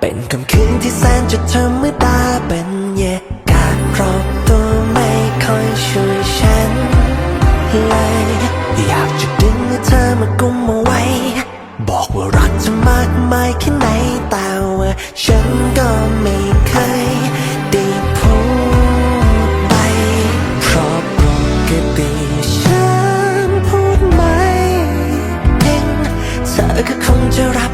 เป็นคำคืนที่แสนจะเธรรมตาเป็นเยกาศรอบตัวไม่ค่อยช่วยฉันเลยอยากจะดึงให้เธอมากุมเอาไว้ บอกว่ารักจะมากมายแค่ไหนแต่ว่าฉันก็ไม่เคยไดพูดไปเพราะปกติฉันพูดไม่เองเธอก็คงจะรับ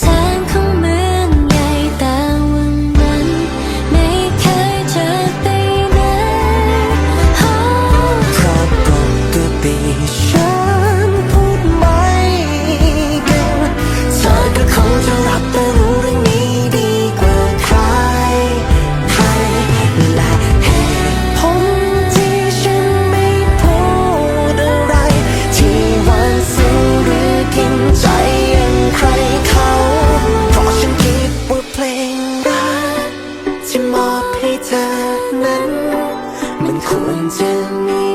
天空 เธอนั้น มันควรจะมี